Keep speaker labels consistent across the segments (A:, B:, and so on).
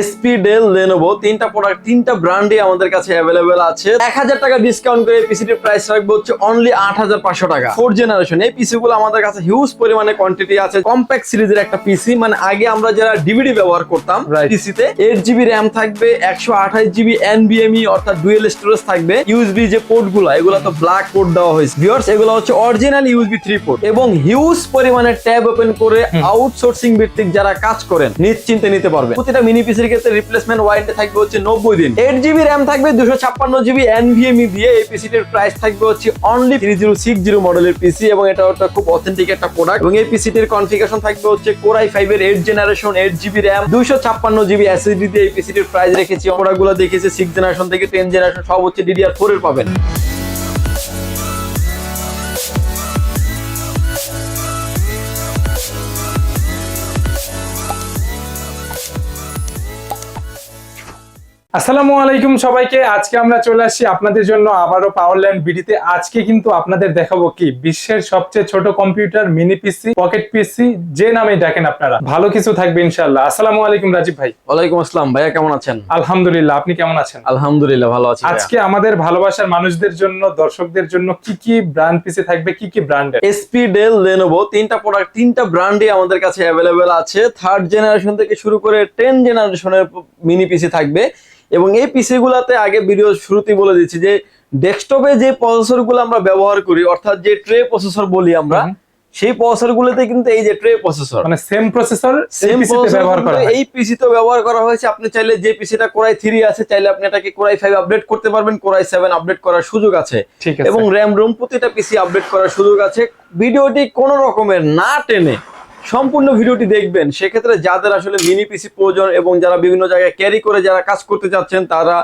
A: SP Dell Lenovo তিনটা product তিনটা ব্র্যান্ডে আমাদের কাছে অ্যাভেলেবেল আছে। এক হাজার টাকা ডিসকাউন্ট করে পিসিটির প্রাইস রাখব হচ্ছে অনলি আট হাজার পাঁচশো টাকা। ফোর জেনারেশন এই পিসি আমাদের কাছে হিউজ পরিমাণে কোয়ান্টিটি আছে। কম্প্যাক্ট সিরিজের একটা পিসি মানে আগে আমরা যারা ডিভিডি ব্যবহার করতাম পিসিতে এইট জিবি র্যাম থাকবে একশো আঠাশ জিবি এনবিএমই E, অর্থাৎ ডুয়েল স্টোরেজ থাকবে। ইউএসবি যে পোর্টগুলো এগুলো তো ব্ল্যাক পোর্ট দেওয়া হয়েছে। ভিউয়ার্স এগুলো হচ্ছে অরিজিনাল ইউএসবি থ্রি পোর্ট এবং হিউজ পরিমাণে ট্যাব ওপেন করে আউটসোর্সিং ভিত্তিক যারা কাজ করেন নিশ্চিন্তে নিতে পারবে। প্রতিটা মিনি পিসির ক্ষেত্রে রিপ্লেসমেন্ট ওয়ারেন্টি থাকবে হচ্ছে নব্বই দিন। এইট জিবি র্যাম থাকবে, দুশো ছাপ্পান্ন জিবি এনভিএমই দিয়ে এই পিসিটির প্রাইস থাকবে হচ্ছে only three zero six zero মডেলের পিসি এবং এটা একটা খুব অথেন্টিক একটা প্রোডাক্ট এবং এই পিসিটির কনফিগারেশন থাকবে হচ্ছে কোরাই ফাইভ এর eight generation eight GB RAM দুশো ছাপ্পান্ন জিবি এসএসডি দিয়ে এই পিসিটির প্রাইস রেখেছি। প্রোডাক্টগুলো দেখেছি সিক্স জেনারেশন থেকে টেন জেনারেশন সব হচ্ছে ডিডিআর ফোর এর পাবেন।
B: আসসালামু আলাইকুম সবাইকে। আজকে আমরা চলে আসছি আপনাদের জন্য আবারও পাওয়ার পাওয়ারল্যান্ড বিডিতে আজকে কিন্তু আপনাদের দেখাবো কি? বিশ্বের সবচেয়ে ছোট computer mini PC pocket PC যে নামে ডাকেন আপনারা। ভালো কিছু থাকবে ইনশাআল্লাহ। আসসালামু আলাইকুম রাজীব ভাই।
A: ওয়ালাইকুম আসসালাম। ভাইয়া কেমন আছেন?
B: আলহামদুলিল্লাহ আপনি কেমন আছেন?
A: আলহামদুলিল্লাহ ভালো আছি
B: আজকে আমাদের ভালোবাসার মানুষদের জন্য দর্শকদের জন্য কি কি ব্র্যান্ড পিসি থাকবে কি কি ব্র্যান্ডের
A: এসপি ডেল লেনোভো তিনটা প্রোডাক্ট তিনটা ব্র্যান্ডই আমাদের কাছে অ্যাভেলেবেল আছে। থার্ড জেনারেশন থেকে শুরু করে টেন জেনারেশনের মিনি পিসি থাকবে। এবং এই পিসি গুলাতে আগে ভিডিও শুরুতেই বলে দিচ্ছি যে ডেস্কটপে যে প্রসেসরগুলো আমরা ব্যবহার করি অর্থাৎ যে ট্রে প্রসেসর বলি আমরা সেই প্রসেসর গুলোতে কিন্তু এই যে ট্রে প্রসেসর
B: মানে সেম প্রসেসর
A: সেম
B: ব্যবহার করা হয়।
A: এই পিসি তো ব্যবহার করা হয়েছে। আপনি চাইলে যে পিসিটা কোরাই থ্রি আছে চাইলে আপনি এটাকে কোরাই ফাইভ আপডেট করতে পারবেন। কোরাই সেভেন আপডেট করার সুযোগ আছে। এবং র্যাম রোম প্রতিটা পিসি আপডেট করার সুযোগ আছে। ভিডিওটি কোন রকমের না টেনে সম্পূর্ণ ভিডিওটি দেখবেন। সেক্ষেত্রে যাদের আসলে মিনি পিসি প্রয়োজন এবং যারা বিভিন্ন জায়গায় ক্যারি করে যারা কাজ করতে চাচ্ছেন তারা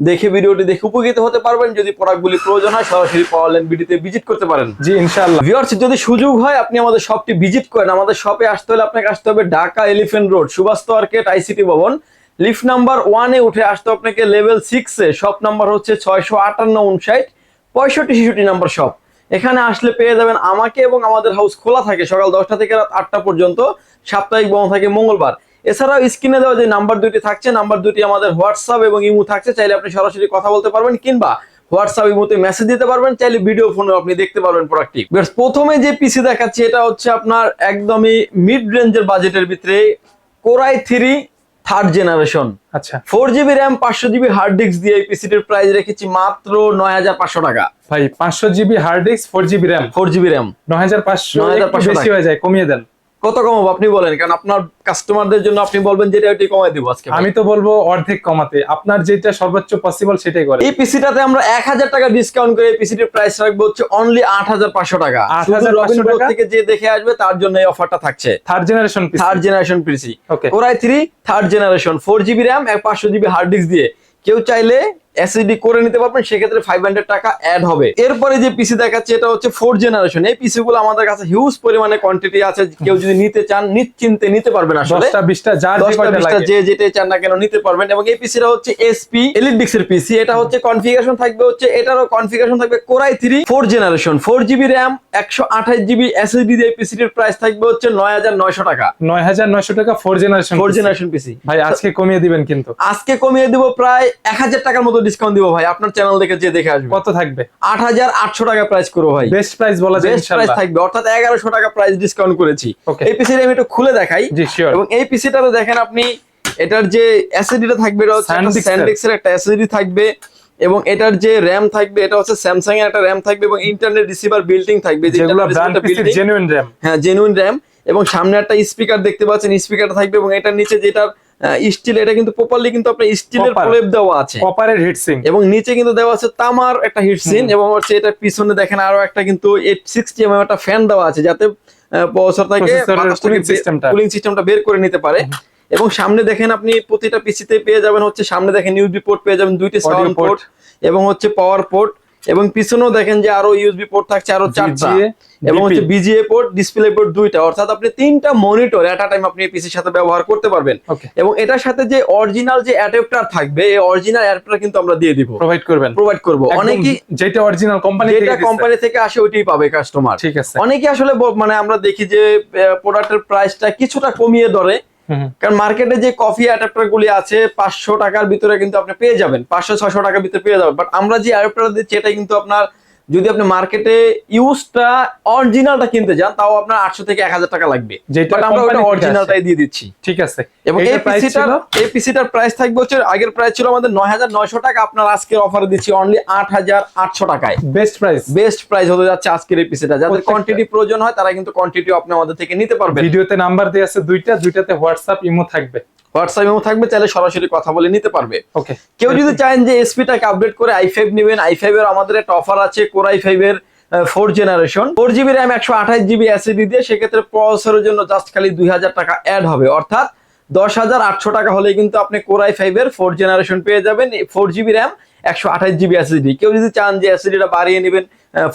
A: দেখে ভিডিওটি দেখে উপকৃত হতে পারবেন। যদি প্রোডাক্টগুলি প্রয়োজন হয় সরাসরি পাওয়ার ল্যান্ড বিডিতে ভিজিট করতে পারেন।
B: জি ইনশাআল্লাহ।
A: ভিউয়ার্স যদি সুযোগ হয় আপনি আমাদের শপটি ভিজিট করেন। আমাদের শপে আসতে হলে আপনাকে আসতে হবে Dhaka elephant road Subhash market ICT ভবন। লিফট নাম্বার ওয়ানে উঠে আসতে আপনাকে লেভেল সিক্সে শপ নাম্বার হচ্ছে ছয়শো আটান্ন উনষাট পঁয়ষট্টি ছেষট্টি নাম্বার শপ এখানে আসলে পেয়ে যাবেন আমাকে এবং আমাদের হাউস খোলা থাকে সকাল দশটা থেকে রাত আটটা পর্যন্ত, সাপ্তাহিক বন্ধ থাকে মঙ্গলবার। এছাড়াও স্ক্রিনে দেওয়া যে নাম্বার দুটি থাকছে নাম্বার দুটি আমাদের হোয়াটসঅ্যাপ এবং ইমু থাকছে, চাইলে আপনি সরাসরি কথা বলতে পারবেন কিংবা হোয়াটসঅ্যাপ ইমোতে মেসেজ দিতে পারবেন, চাইলে ভিডিও ফোনে আপনি দেখতে পারবেন প্রোডাক্টটি প্রথমে যে পিসি দেখাচ্ছি, এটা হচ্ছে আপনার একদমই মিড রেঞ্জের বাজেটের ভিতরে core i three third generation
B: আচ্ছা।
A: ফোর জিবি র্যাম পাঁচশো জিবি হার্ড ডিস্ক দিয়ে এই পিসিটির প্রাইস রেখেছি মাত্র নয় হাজার পাঁচশো টাকা।
B: ভাই পাঁচশো GB hard disk four GB RAM
A: four GB RAM
B: নয় হাজার পাঁচশো
A: 9,500
B: বেশি হয়ে যায় কমিয়ে দেন।
A: কত কমাবো আপনি বলেন কারণ আপনার কাস্টমারদের জন্য আপনি বলবেন যেটা ওইটি কমাই দিব আজকে
B: আমি তো বলব অর্ধেক কমাতে। আপনার যেটা সর্বোচ্চ পসিবল সেটাই করে।
A: এই পিসিটাতে আমরা এক হাজার টাকা ডিসকাউন্ট করে এই পিসিটির প্রাইস রাখব হচ্ছে অনলি আট হাজার পাঁচশো টাকা।
B: 8,500
A: রবিনপুর
B: টাকা?
A: থেকে যে দেখে আসবে তার জন্য এই অফারটা থাকছে।
B: Third generation PC
A: third generation PC
B: okay
A: core i three third generation four GB RAM এক পাঁচশো জিবি হার্ড ডিস্ক দিয়ে। কেউ চাইলে এসএসডি করে নিতে পারবেন সেক্ষেত্রে ফাইভ হান্ড্রেড টাকা অ্যাড হবে। এরপরে যে পিসি দেখাচ্ছে এটা হচ্ছে ফোর জেনারেশন এই পিসি গুলো আমাদের কাছে হিউজ পরিমাণে কোয়ান্টিটি আছে কেউ যদি নিতে চান নিশ্চিন্তে নিতে পারবেন আসলে।
B: যে
A: দশটা
B: কয়টা
A: বিশটা
B: লাগে।
A: যে যেটা চান না কেন নিতে পারবেন। এবং এই পিসিটা হচ্ছে এসপি এলিডিক্স এর পিসি এটা হচ্ছে কনফিগারেশন থাকবে হচ্ছে এটারও কনফিগারেশন থাকবে core i three four generation four GB RAM একশো আঠাশ জিবি এসএসডি দিয়ে পিসিটির প্রাইস থাকবে হচ্ছে নয় হাজার নয়শো টাকা।
B: নয় হাজার নয়শো টাকা four generation
A: four generation PC
B: ভাই আজকে কমিয়ে দিবেন কিন্তু।
A: আজকে কমিয়ে দিব প্রায় এক হাজার টাকার মতো ডিসকাউন্ট দিব ভাই আপনার চ্যানেল দেখে যে দেখে আসবে।
B: কত থাকবে?
A: আট হাজার আটশো টাকা প্রাইস করব ভাই।
B: বেস্ট প্রাইস বলা যায়
A: বেস্ট প্রাইস থাকবে অর্থাৎ এগারোশো টাকা প্রাইস ডিসকাউন্ট করেছি। এই পিসিটা আমি একটু খুলে দেখাই।
B: জি শিওর
A: এবং এই পিসিটাতে দেখেন আপনি এটার যে অ্যাসিডিটা থাকবে এটা হচ্ছে একটা অ্যাসিডি থাকবে। এবং এটার যে র্যাম থাকবে এটা হচ্ছে স্যামসাং এর একটা র্যাম থাকবে এবং ইন্টারনেট রিসিভার বিল্ডিং থাকবে।
B: যেগুলো। জেনুইন র্যাম
A: হ্যাঁ জেনুইন র্যাম এবং সামনে একটা স্পিকার দেখতে পাচ্ছেন স্পিকারটা থাকবে এবং এটার নিচে যেটা স্টিল এটা কিন্তু প্রপারলি কিন্তু আপনার স্টিলের। প্রলেপ দেওয়া আছে।
B: কপারের হিটসিং
A: এবং নিচে কিন্তু দেওয়া আছে তামার একটা হিটসিন এবং হচ্ছে এটা পিছনে দেখেন আরও একটা কিন্তু এইট সিক্সটি এম একটা ফ্যান দেওয়া আছে যাতে প্রসেসর থেকে
B: Processor-এর cooling system-টা।
A: কুলিং সিস্টেমটা বের করে নিতে পারে। এবং সামনে দেখেন আপনি প্রতিটা পিসিতে পেয়ে যাবেন হচ্ছে সামনে দেখেন ইউএসবি পোর্ট পেয়ে যাবেন দুইটি সাউন্ড পোর্ট এবং হচ্ছে পাওয়ার পোর্ট এবং পিছনেও দেখেন যে আরও ইউএসবি পোর্ট থাকছে আরও চারটা এবং হচ্ছে বিজিএ পোর্ট ডিসপ্লে পোর্ট দুইটা। অর্থাৎ আপনি তিনটা মনিটর এট টাইম আপনি পিসির সাথে ব্যবহার করতে পারবেন। এবং এটার সাথে যে অরিজিনাল যে অ্যাডাপ্টার থাকবে এই অরিজিনাল অ্যাডাপ্টার কিন্তু আমরা দিয়ে দিব।
B: প্রোভাইড করবেন।
A: প্রোভাইড করব। অনেকেই
B: যেটা অরিজিনাল কোম্পানি
A: যেটা কোম্পানি থেকে আসে ওইটাই পাবে কাস্টমার
B: ঠিক আছে।
A: অনেকে আসলে মানে আমরা দেখি যে প্রোডাক্টের প্রাইসটা কিছুটা কমিয়ে ধরে। কারণ মার্কেটে যে কফি অ্যাডাপ্টার গুলি আছে, পাঁচশো টাকার ভিতরে কিন্তু আপনি পেয়ে যাবেন। পাঁচশো ছশো টাকার ভিতরে পেয়ে যাবেন। বাট আমরা যে অ্যাডাপ্টার দিচ্ছি, এটা কিন্তু আপনার যদি আপনি মার্কেটে ইউজটা অরিজিনালটা কিনতে যান তাও আপনার আটশো থেকে এক হাজার টাকা লাগবে।
B: যেটা
A: আমরা ওটা অরিজিনালটাই দিয়ে দিচ্ছি।
B: ঠিক আছে।
A: এবং এই পিসিটার এই পিসিটার প্রাইস থাকবে হচ্ছে আগের প্রাইস ছিল আমাদের নয় হাজার নয়শো টাকা আপনার আজকে অফারে দিচ্ছি অনলি আট হাজার আটশো টাকায়।
B: বেস্ট প্রাইস
A: বেস্ট প্রাইস হতে যাচ্ছে আজকের এই পিসিটা যাদের কোয়ান্টিটি প্রয়োজন হয় তারা কিন্তু কোয়ান্টিটি আপনি আমাদের থেকে নিতে পারবেন।
B: ভিডিওতে নাম্বার দেওয়া আছে দুইটা দুইটাতে হোয়াটসঅ্যাপ ইমো থাকবে।
A: হোয়াটসঅ্যাপ এও থাকবে চাইলে সরাসরি কথা বলে নিতে পারবে।
B: ওকে
A: কেউ যদি চান যে এসপিটাকে আপডেট করে আই ফাইভ নেবেন আই ফাইভ এর আমাদের একটা অফার আছে কোর আই ফাইভ এর four generation four GB RAM একশো আঠাশ জিবি দিয়ে সেক্ষেত্রে প্রসেসরের জন্য জাস্ট খালি দুই হাজার টাকা অ্যাড হবে। অর্থাৎ দশ হাজার আটশো টাকা হলে কিন্তু আপনি কোর আই ফাইভ এর ফোর জেনারেশন পেয়ে যাবেন। ফোর জিবি র্যাম একশো আঠাশ জিবি এসিডি কেউ যদি চান যে এসিডিটা বাড়িয়ে নেবেন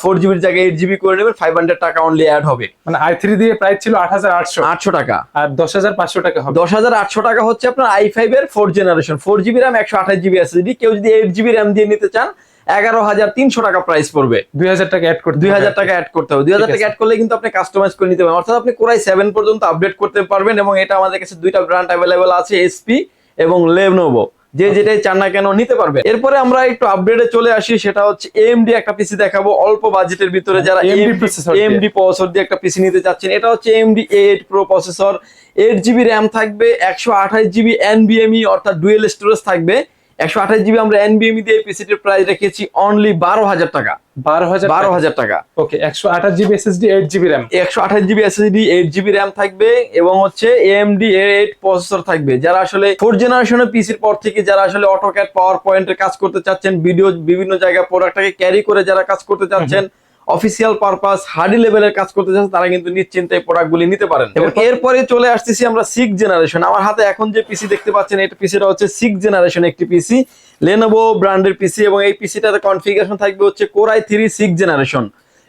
A: ফোর জিবির জায়গায় এইট জিবি করে নেবেন ফাইভ হান্ড্রেড টাকা অনলি অ্যাড হবে।
B: মানে আই থ্রি দিয়ে প্রাইস ছিল আট হাজার আটশো।
A: আটশো টাকা।
B: আর দশ হাজার পাঁচশো টাকা হবে।
A: দশ হাজার আটশো টাকা হচ্ছে আপনার আই ফাইভ এর four generation four GB RAM একশো আঠাশ জিবি এসএসডি কেউ যদি এইট জিবি র্যাম দিয়ে নিতে চান এগারো হাজার তিনশো টাকা প্রাইস পড়বে।
B: দুই হাজার টাকা অ্যাড করতে
A: দুই হাজার টাকা অ্যাড করতে হবে। দুই হাজার টাকা অ্যাড করলে কিন্তু আপনি কাস্টমাইজ করে নিতে পারবেন। অর্থাৎ আপনি কোরাই সেভেন পর্যন্ত আপডেট করতে পারবেন এবং এটা আমাদের কাছে দুইটা ব্র্যান্ড অ্যাভেলেবেল আছে এসপি এবং লেভনোভো যে যেটাই চান না কেন নিতে পারবে। এরপরে আমরা একটু আপডেটে চলে আসি সেটা হচ্ছে এমডি একটা পিসি দেখাবো অল্প বাজেটের ভিতরে যারা
B: এম ডি দিয়ে।
A: এমডি প্রসেসর দিয়ে একটা পিসি নিতে চাচ্ছেন এটা হচ্ছে AMD eight pro processor eight GB RAM থাকবে একশো আঠাশ জিবি এনবিএমই ই অর্থাৎ ডুয়েল স্টোরেজ থাকবে। একশো আঠাশ জিবি আমরা এনবিএমই দিয়ে পিসিটির প্রাইস রেখেছি অনলি বারো হাজার টাকা।
B: বারো হাজার
A: বারো হাজার টাকা।
B: ওকে একশো আঠাশ GB SSD eight GB RAM
A: একশো আঠাশ GB SSD eight GB RAM থাকবে এবং হচ্ছে এএমডি এইট প্রসেসর থাকবে। যারা আসলে ফোর জেনারেশনের পিসির পর থেকে যারা আসলে অটোক্যাট পাওয়ার পয়েন্টের কাজ করতে চাচ্ছেন ভিডিও বিভিন্ন জায়গায় প্রোডাক্টটাকে ক্যারি করে যারা কাজ করতে চাচ্ছেন অফিসিয়াল পারপাস হার্ডি লেভেলের কাজ করতে চাচ্ছেন তারা কিন্তু নিশ্চিন্তে প্রোডাক্টগুলি নিতে পারেন। এবং
B: এরপরে
A: চলে আসতেছি আমরা সিক্স জেনারেশন আমার হাতে এখন যে পিসি দেখতে পাচ্ছেন এটা পিসিটা হচ্ছে সিক্স জেনারেশন একটি পিসি লেনোভো ব্র্যান্ডের পিসি এবং এই পিসিটাতে কনফিগারেশন থাকবে হচ্ছে core i three six generation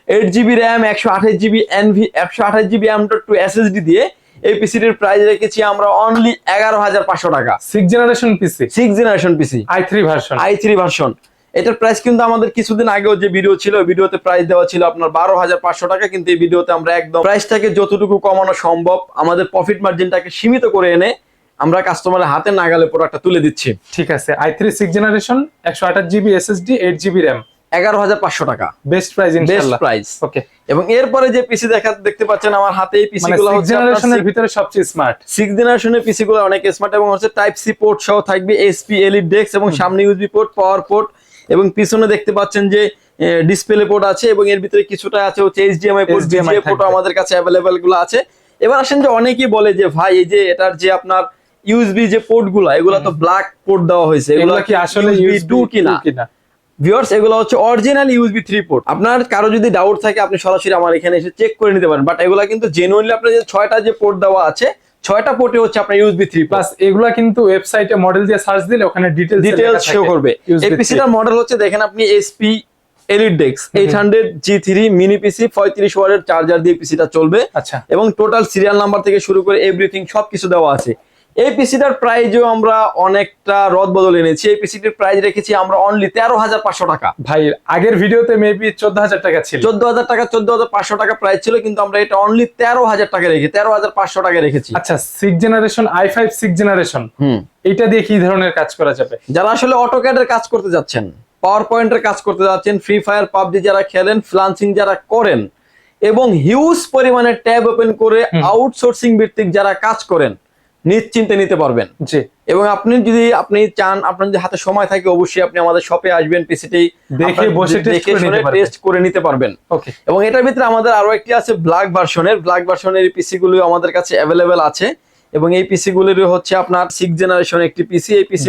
A: eight GB RAM একশো আঠাশ জিবি এনভি একশো আঠাশ GB M dot two SSD দিয়ে এই পিসিটির প্রাইস রেখেছি আমরা অনলি এগারো হাজার পাঁচশো টাকা।
B: Six generation PC
A: six generation PC
B: i three version
A: i three version এটার প্রাইস কিন্তু আমাদের কিছুদিন আগেও যে ভিডিও ছিল ভিডিওতে প্রাইস দেওয়া ছিল আপনার বারো হাজার পাঁচশো টাকা। কিন্তু এই ভিডিওতে আমরা একদম প্রাইসটাকে যতটুকু কমানো সম্ভব আমাদের প্রফিট মার্জিনটাকে সীমিত করে এনে আমরা কাস্টমারের হাতে নাগালে প্রোডাক্টটা তুলে দিচ্ছি।
B: ঠিক আছে আই থ্রি সিক্স জেনারেশন একশো আঠাশ GB SSD eight GB RAM
A: এগারো হাজার পাঁচশো টাকা।
B: Best price
A: best price
B: okay
A: এবং এরপরে যে পিসি দেখা দেখতে পাচ্ছেন আমার হাতে এই পিসি
B: মানে
A: গুলো হচ্ছে
B: জেনারেশনের ভিতরে সবচেয়ে স্মার্ট
A: সিক্স জেনারেশনের পিসি গুলো অনেক স্মার্ট এবং হচ্ছে টাইপ সি পোর্ট সহ থাকবে এসপি এলইডি ডেস্ক এবং সামনে ইউএসবি পোর্ট পাওয়ার পোর্ট এবং পিছনে দেখতে পাচ্ছেন যে ডিসপ্লে পোর্ট আছে এবং এর ভিতরে কিছুটা আছে হচ্ছে এইচডিএমআই পোর্ট ডিসপ্লে পোর্ট আমাদের কাছে অ্যাভেলেবেলগুলো আছে। এবার আসেন যে অনেকেই বলে যে ভাই এই যে এটার যে আপনার ইউএসবি যে পোর্টগুলো এগুলো তো ব্ল্যাক পোর্ট দেওয়া হয়েছে।
B: এগুলো কি আসলে
A: ইউএসবি কিনা? ভিউয়ার্স এগুলো হচ্ছে অরিজিনাল ইউএসবি থ্রি পোর্ট আপনার কারও যদি ডাউট থাকে আপনি সরাসরি আমার এখানে এসে চেক করে নিতে পারেন। বাট এগুলো কিন্তু জেনুইনলি আপনার যে ছয়টা যে পোর্ট দেওয়া আছে ছয়টা পোর্টে হচ্ছে আপনার ইউএসবি থ্রি প্লাস
B: এগুলো কিন্তু ওয়েবসাইটে মডেল দিয়ে সার্চ দিলে ওখানে ডিটেল
A: ডিটেল শো করবে। এই পিসিটার মডেল হচ্ছে দেখেন আপনি এসপি এলিট ডেক্স eight hundred G three mini PC পঁয়ত্রিশ ওয়ার্ডের চার্জার দিয়ে পিসিটা চলবে।
B: আচ্ছা।
A: এবং টোটাল সিরিয়াল নাম্বার থেকে শুরু করে এভরিথিং সবকিছু দেওয়া আছে। এই পিসিটার প্রাইজও আমরা অনেকটা রদ বদল এনেছি। এই পিসিটির প্রাইস রেখেছি আমরা অনলি তেরো হাজার পাঁচশো টাকা।
B: ভাই আগের ভিডিওতে মেবি চোদ্দ হাজার টাকা ছিল।
A: চোদ্দ হাজার টাকা চোদ্দ হাজার পাঁচশো টাকা প্রাইস ছিল কিন্তু আমরা এটা অনলি তেরো হাজার টাকা রেখে তেরো হাজার পাঁচশো টাকা রেখেছি।
B: আচ্ছা six generation i five six generation
A: হুম।
B: এইটা দিয়ে কি ধরনের কাজ করা যাবে?
A: যারা আসলে অটোক্যাডের কাজ করতে যাচ্ছেন পাওয়ার পয়েন্টের কাজ করতে যাচ্ছেন ফ্রি ফায়ার পাবজি যারা খেলেন ফ্লান্সিং যারা করেন এবং হিউজ পরিমাণে ট্যাব ওপেন করে আউটসোর্সিং ভিত্তিক যারা কাজ করেন নিশ্চিন্তে নিতে পারবেন।
B: জি।
A: এবং আপনি যদি আপনি চান আপনার যদি হাতে সময় থাকে অবশ্যই আপনি আমাদের শপে আসবেন পিসিটি
B: দেখে বসে
A: দেখে শুনে টেস্ট করে নিতে পারবেন।
B: ওকে
A: এবং এটার ভিতরে আমাদের আরও একটি আছে ব্ল্যাক ভার্সনের ব্ল্যাক ভার্সনের পিসি গুলো আমাদের কাছে অ্যাভেলেবেল আছে। এবং এই পিসি গুলির হচ্ছে আপনার সিক্স জেনারেশন একটি পিসি এই পিসি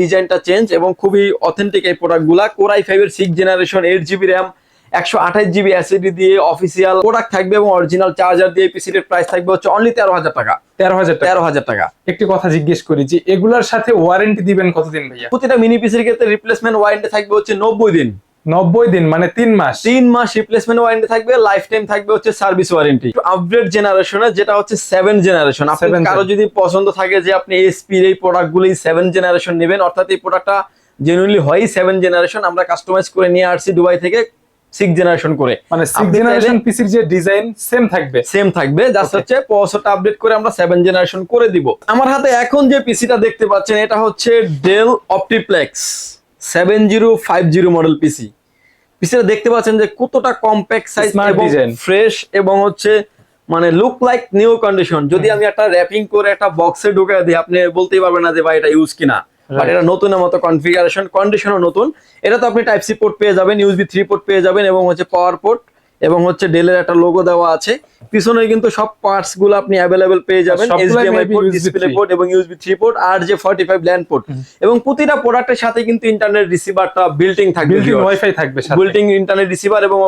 A: ডিজাইনটা চেঞ্জ এবং খুবই অথেন্টিক এই প্রোডাক্টগুলা। কোরাই ফাইভ এর six generation eight GB RAM একশো আঠাশ জিবি অ্যাসিডি দিয়ে অফিসিয়াল প্রোডাক্ট থাকবে এবং অরিজিনাল চার্জার দিয়ে পিসিটির প্রাইস থাকবে হচ্ছে অনলি তেরো হাজার টাকা।
B: তেরো হাজার
A: তেরো হাজার টাকা।
B: একটি কথা জিজ্ঞেস করি যে এগুলার সাথে ওয়ারেন্টি দিবেন কতদিন ভাইয়া?
A: প্রতিটা মিনি পিসির ক্ষেত্রে রিপ্লেসমেন্ট ওয়ারেন্টি থাকবে হচ্ছে নব্বই দিন।
B: নব্বই দিন মানে তিন মাস।
A: তিন মাস রিপ্লেসমেন্ট ওয়ারেন্টি থাকবে লাইফ টাইম থাকবে হচ্ছে সার্ভিস ওয়ারেন্টি আপগ্রেড জেনারেশনে যেটা হচ্ছে সেভেন জেনারেশন আপনি
B: Seven কারও
A: যদি পছন্দ থাকে যে আপনি এসপির এই প্রোডাক্টগুলি সেভেন জেনারেশন নেবেন অর্থাৎ এই প্রোডাক্টটা জেনুইনলি হয় সেভেন জেনারেশন আমরা কাস্টমাইজ করে নিয়ে আসছি দুবাই থেকে। সিক্স জেনারেশন করে।
B: মানে সিক্স জেনারেশন পিসির যে ডিজাইন সেম থাকবে।
A: সেম থাকবে জাস্ট হচ্ছে প্রসেসরটা আপডেট করে আমরা সেভেন জেনারেশন করে দিব। আমার হাতে এখন যে পিসিটা দেখতে পাচ্ছেন এটা হচ্ছে Dell OptiPlex seven zero five zero model PC পিসিটা দেখতে পাচ্ছেন যে কতটা কম্প্যাক্ট সাইজ এবং ফ্রেশ এবং হচ্ছে মানে লুক লাইক নিউ কন্ডিশন যদি আমি একটা র্যাপিং করে একটা বক্সে ঢুকে দিই আপনি বলতেই পারবেন না যে ভাই এটা ইউজ কিনা। বাট. এটা নতুনের মতো কনফিগারেশন কন্ডিশনও নতুন। এটা তো আপনি টাইপ সি পোর্ট পেয়ে যাবেন ইউএসবি থ্রি পোর্ট পেয়ে যাবেন এবং হচ্ছে পাওয়ার পোর্ট এবং হচ্ছে ডেলের একটা লোগো দেওয়া আছে। পিছনে কিন্তু সব পার্টসগুলো আপনি অ্যাভেলেবেল পেয়ে যাবেন এইচডিএমআই পোর্ট ডিসপ্লে পোর্ট এবং ইউএসবি থ্রি পোর্ট আর যে ফর্টি ফাইভ ল্যান্ড পোর্ট এবং প্রতিটা প্রোডাক্টের সাথে কিন্তু ইন্টারনেট রিসিভারটা বিল্টিং থাকবে viewers।
B: ওয়াইফাই থাকবে সাথে।
A: বিল্টিং ইন্টারনেট রিসিভার এবং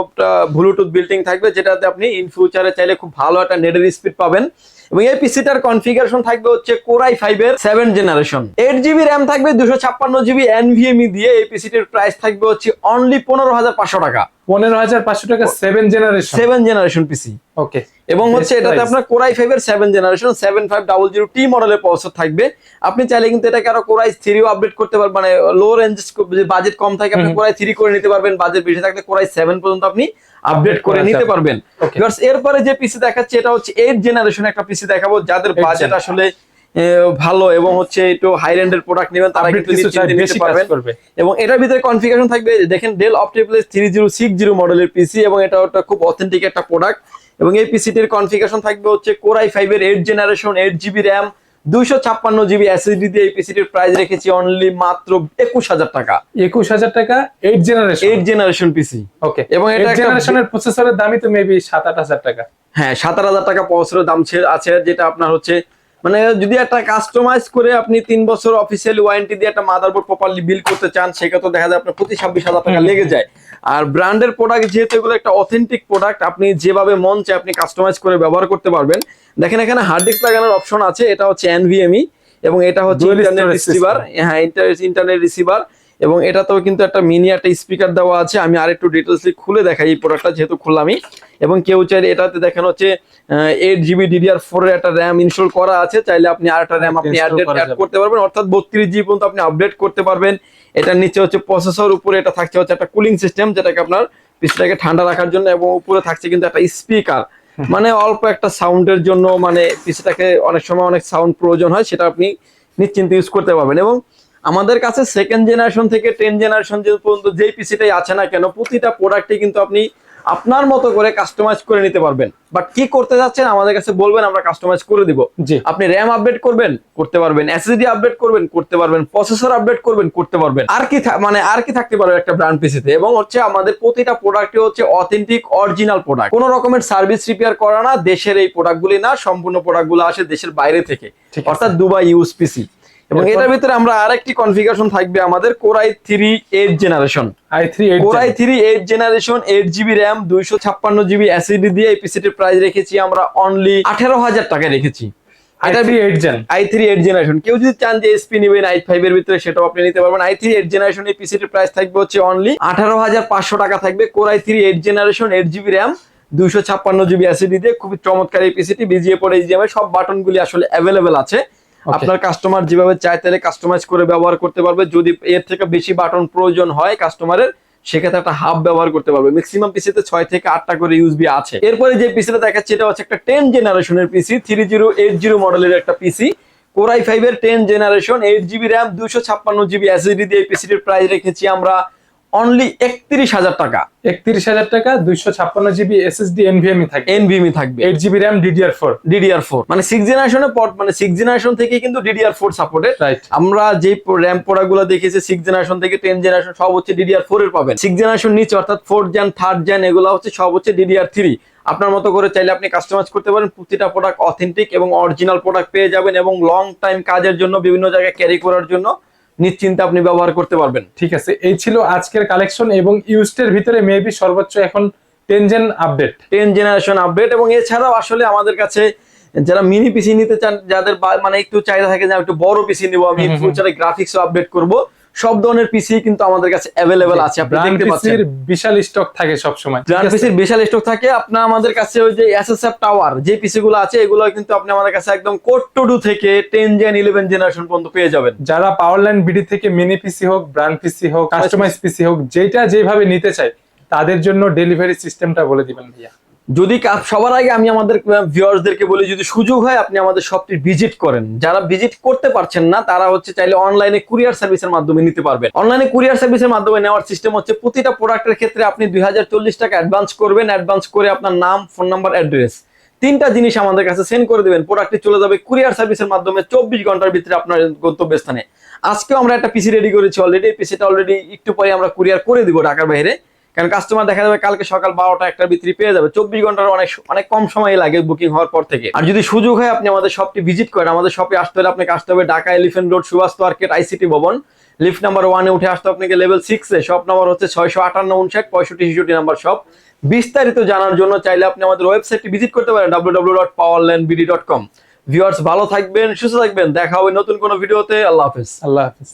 A: ব্লুটুথ বিল্টিং থাকবে যেটাতে আপনি ইন ফিউচারে চাইলে খুব ভালো একটা নেটের স্পিড পাবেন। এবং এই পিসিটার কনফিগারেশন থাকবে হচ্ছে কোরাই ফাইভ এর seven generation eight GB RAM থাকবে দুশো ছাপ্পান্ন জিবি এনভিএমই দিয়ে এই পিসিটির প্রাইস থাকবে হচ্ছে অনলি পনেরো হাজার পাঁচশো টাকা।
B: পনেরো হাজার পাঁচশো টাকা seven generation
A: seven generation PC
B: okay
A: এবং হচ্ছে এটাতে আপনার কোরাই ফাইভ এর seven generation seven five double zero T মডেলের প্রসেসর থাকবে। আপনি চাইলে কিন্তু এটাকে আরও কোরাই থ্রিও আপডেট করতে পারবেন মানে লো রেঞ্জ বাজেট কম থাকে আপনি কোরাই থ্রি করে নিতে পারবেন। বাজেট বেশি থাকলে কোরাই সেভেন পর্যন্ত আপনি আপডেট করে নিতে পারবেন. এরপরে যে পিসি দেখাচ্ছে এটা হচ্ছে এইট জেনারেশন একটা পিসি দেখাবো যাদের বাজেট আসলে ভালো এবং হচ্ছে একটু হাই রেন্ডের প্রোডাক্ট নেবেন তারা কিন্তু নিতে পারবেন। এবং এটার ভিতরে কনফিগারেশন থাকবে দেখেন Dell OptiPlex three zero six zero মডেলের পিসি এবং এটা একটা খুব অথেন্টিক একটা প্রোডাক্ট এবং এই পিসিটির কনফিগারেশন থাকবে হচ্ছে কোরাই ফাইভ এর eight generation eight GB RAM দুইশো ছাপ্পান্ন জিবি এসএসডি দিয়ে এই পিসিটির প্রাইস রেখেছি অনলি মাত্র একুশ হাজার টাকা।
B: একুশ হাজার টাকা eight generation
A: eight generation PC
B: okay
A: এবং এটা
B: জেনারেশনের প্রসেসরের দামই তো মেবি সাত আট হাজার টাকা।
A: হ্যাঁ সাত হাজার টাকা পছরের দাম আছে যেটা আপনার হচ্ছে মানে যদি একটা কাস্টমাইজ করে আপনি তিন বছর অফিসিয়ালি ওয়ারেন্টি দিয়ে একটা মাদারবোর্ড প্রপারলি বিল করতে চান সেক্ষেত্রে দেখা যায় আপনার প্রতি ছাব্বিশ হাজার টাকা লেগে যায়। আর ব্র্যান্ডের প্রোডাক্ট যেহেতু এগুলো একটা অথেন্টিক প্রোডাক্ট আপনি যেভাবে মন চায় আপনি কাস্টমাইজ করে ব্যবহার করতে পারবেন। দেখেন এখানে হার্ড ডিস্ক লাগানোর অপশন আছে এটা হচ্ছে এনভিএমই এবং এটা হচ্ছে ইন্টারনেট রিসিভার হ্যাঁ ইন্টারনেট রিসিভার এবং এটাতেও কিন্তু একটা মিনি একটা স্পিকার দেওয়া আছে। আমি আরেকটু ডিটেলসলি খুলে দেখাই এই প্রোডাক্টটা যেহেতু খুললামই এবং কেউ চাইলে এটাতে দেখেন হচ্ছে এইট জিবি ডিডিআর ফোর এর একটা র্যাম ইনস্টল করা আছে। চাইলে আপনি আর একটা র্যাম আপনি অ্যাড করতে পারবেন। অর্থাৎ বত্রিশ জিবি পর্যন্ত আপনি আপডেট করতে পারবেন। এটার নিচে হচ্ছে প্রসেসর উপরে এটা থাকছে হচ্ছে একটা কুলিং সিস্টেম যেটাকে আপনার পিসটাকে ঠান্ডা রাখার জন্য এবং উপরে থাকছে কিন্তু একটা স্পিকার মানে অল্প একটা সাউন্ডের জন্য মানে পিসটাকে অনেক সময় অনেক সাউন্ড প্রয়োজন হয় সেটা আপনি নিশ্চিন্তে ইউজ করতে পারবেন। এবং আমাদের কাছে সেকেন্ড জেনারেশন থেকে টেন জেনারেশন যে পর্যন্ত যেই পিসিটাই আছে না কেন প্রতিটা প্রোডাক্টে কিন্তু আপনি আপনার মতো করে কাস্টমাইজ করে নিতে পারবেন। বাট কি করতে যাচ্ছেন আমাদের কাছে বলবেন আমরা কাস্টমাইজ করে দিব। আপনি র্যাম আপডেট করবেন করতে পারবেন। এসএসডি আপডেট করবেন করতে পারবেন। প্রসেসর আপডেট করবেন করতে পারবেন। আর কি মানে আর কি থাকতে পারবে একটা ব্র্যান্ড পিসিতে এবং হচ্ছে আমাদের প্রতিটা প্রোডাক্টে হচ্ছে অথেন্টিক অরিজিনাল প্রোডাক্ট কোনো রকমের সার্ভিস রিপেয়ার করা না দেশের এই প্রোডাক্টগুলি না সম্পূর্ণ প্রোডাক্টগুলো আসে দেশের বাইরে থেকে। অর্থাৎ দুবাই ইউজ পিসি এবং? এটার ভিতরে আমরা আরেকটি কনফিগারেশন থাকবে আমাদের core i three eight generation
B: i three eight
A: core i three eight generation eight GB RAM দুইশো ছাপ্পান্ন জিবি এসিডি দিয়ে এই পিসিটির প্রাইস রেখেছি আমরা অনলি আঠারো হাজার টাকায় রেখেছি।
B: আই থ্রি এইট
A: জেনারেশন কেউ যদি চান যে এসপি নেবেন আই ফাইভ এর ভিতরে সেটাও আপনি নিতে পারবেন। আই থ্রি এইট জেনারেশন এই পিসিটির প্রাইস থাকবে হচ্ছে অনলি আঠারো হাজার পাঁচশো টাকা থাকবে। Core i three eight generation eight GB RAM দুইশো ছাপ্পান্ন জিবি এসিডি দিয়ে। খুবই চমৎকার এই পিসিটি বিজিএ পরে এইচডিএমআই সব বাটনগুলি আসলে অ্যাভেলেবেল আছে। আপনার কাস্টমার যেভাবে চায় তাহলে কাস্টমাইজ করে ব্যবহার করতে পারবে। যদি এর থেকে বেশি বাটন প্রয়োজন হয় কাস্টমারের সেক্ষেত্রে একটা হাফ ব্যবহার করতে পারবে। ম্যাক্সিমাম পিসিতে ছয় থেকে আটটা করে ইউজবি আছে। এরপরে যে পিসিটা দেখাচ্ছে, এটা হচ্ছে একটা টেন জেনারেশনের PC three zero eight zero মডেলের একটা পিসি কোরাই ফাইভ এর ten generation eight GB RAM দুশো ছাপ্পান্ন জিবি এসএসডি দিয়ে পিসিটির প্রাইস রেখেছি আমরা অনলি একত্রিশ হাজার টাকা।
B: একত্রিশ হাজার টাকা দুইশো ছাপ্পান্ন জিবি এসএসডি এনভিএমই থাকে
A: এনভিএমই থাকবে।
B: Eight GB RAM DDR four.
A: DDR four. মানে সিক্স জেনারেশনের পর মানে সিক্স জেনারেশন থেকে কিন্তু ডিডিআর ফোর সাপোর্টেড
B: রাইট
A: আমরা যে র্যামগুলো দেখেছি সিক্স জেনারেশন থেকে টেন জেনারেশন সব হচ্ছে ডিডিআর ফোর এর পাবেন। সিক্স জেনারেশন নিচে অর্থাৎ ফোর্থ জেন থার্ড জেন এগুলো হচ্ছে সব হচ্ছে ডিডিআর থ্রি। আপনার মতো করে চাইলে আপনি কাস্টমাইজ করতে পারেন। প্রতিটা প্রোডাক্ট অথেন্টিক এবং অরিজিনাল প্রোডাক্ট পেয়ে যাবেন এবং লং টাইম কাজের জন্য বিভিন্ন জায়গায় ক্যারি করার জন্য নিশ্চিন্তে আপনি ব্যবহার করতে পারবেন
B: ঠিক আছে এই ছিল আজকের কালেকশন এবং ইউজটের ভিতরে মেবি সর্বোচ্চ এখন ten gen update
A: ten generation update এবং এছাড়াও আসলে আমাদের কাছে যারা মিনি পিসি নিতে চান যাদের মানে একটু চাহিদা থাকে যে একটু বড় পিসি নিবো আমি। ফিউচারে গ্রাফিক্স আপডেট করব সব ধরনের পিসি কিন্তু আমাদের কাছে অ্যাভেলেবেল আছে আপনি দেখতে পাচ্ছেন।
B: বিশাল স্টক থাকে সব সময়
A: গ্রান্ড পিসির বিশাল স্টক থাকে আপনার আমাদের কাছে ওই যে এসএসএফ টাওয়ার যে পিসি গুলো আছে এগুলো কিন্তু আপনি আমাদের কাছে একদম কোড টু ডু থেকে টেন জেন ইলেভেন জেনারেশন পর্যন্ত পেয়ে যাবেন।
B: যারা পাওয়ার লাইন বিডি থেকে মিনি পিসি হোক ব্র্যান্ড পিসি হোক কাস্টমাইজ পিসি হোক যেটা যেভাবে নিতে চায় তাদের জন্য ডেলিভারি সিস্টেমটা বলে দিবেন ভাইয়া।
A: যদি সবার আগে আমি আমাদের ভিউয়ার্সদেরকে বলি, যদি সুযোগ হয় আপনি আমাদের শপটি ভিজিট করেন। যারা ভিজিট করতে পারছেন না, তারা হচ্ছে চাইলে অনলাইনে কুরিয়ার সার্ভিসের মাধ্যমে নিতে পারবেন। অনলাইনে কুরিয়ার সার্ভিসের মাধ্যমে নেওয়ার সিস্টেম হচ্ছে প্রতিটা প্রোডাক্টের ক্ষেত্রে আপনি দুই হাজার চল্লিশ টাকা অ্যাডভান্স করবেন অ্যাডভান্স করে আপনার নাম ফোন নাম্বার অ্যাড্রেস তিনটা জিনিস আমাদের কাছে সেন্ড করে দেবেন প্রোডাক্টটি চলে যাবে কুরিয়ার সার্ভিসের মাধ্যমে চব্বিশ ঘণ্টার ভিতরে আপনার গন্তব্যস্থানে। আজকেও আমরা একটা পিসি রেডি করেছি অলরেডি পিসিটা অলরেডি একটু পরে আমরা কুরিয়ার করে দিব ঢাকার বাইরে। কারণ কাস্টমার দেখা যাবে কালকে সকাল বারোটা একটার ভিতরে পেয়ে যাবে। চব্বিশ ঘণ্টার অনেক অনেক কম সময় লাগে বুকিং হওয়ার পর থেকে। আর যদি সুযোগ হয় আপনি আমাদের শপটি ভিজিট করেন। আমাদের শপে আসতে হলে আপনাকে আসতে হবে Dhaka elephant road Subhash market ICT ভবন। লিফট নাম্বার ওয়ানে উঠে আসতে আপনাকে লেভেল সিক্সে শপ নাম্বার হচ্ছে ছয়শো আটান্ন উনষাট, পঁয়ষট্টি, ছেষট্টি নাম্বার শপ বিস্তারিত জানার জন্য চাইলে আপনি আমাদের ওয়েবসাইটটি ভিজিট করতে পারেন W W dot Powerland dot com viewers ভালো থাকবেন, সুস্থ থাকবেন। দেখা হবে নতুন কোনো ভিডিওতে আল্লাহ হাফিজ।
B: আল্লাহ হাফিজ।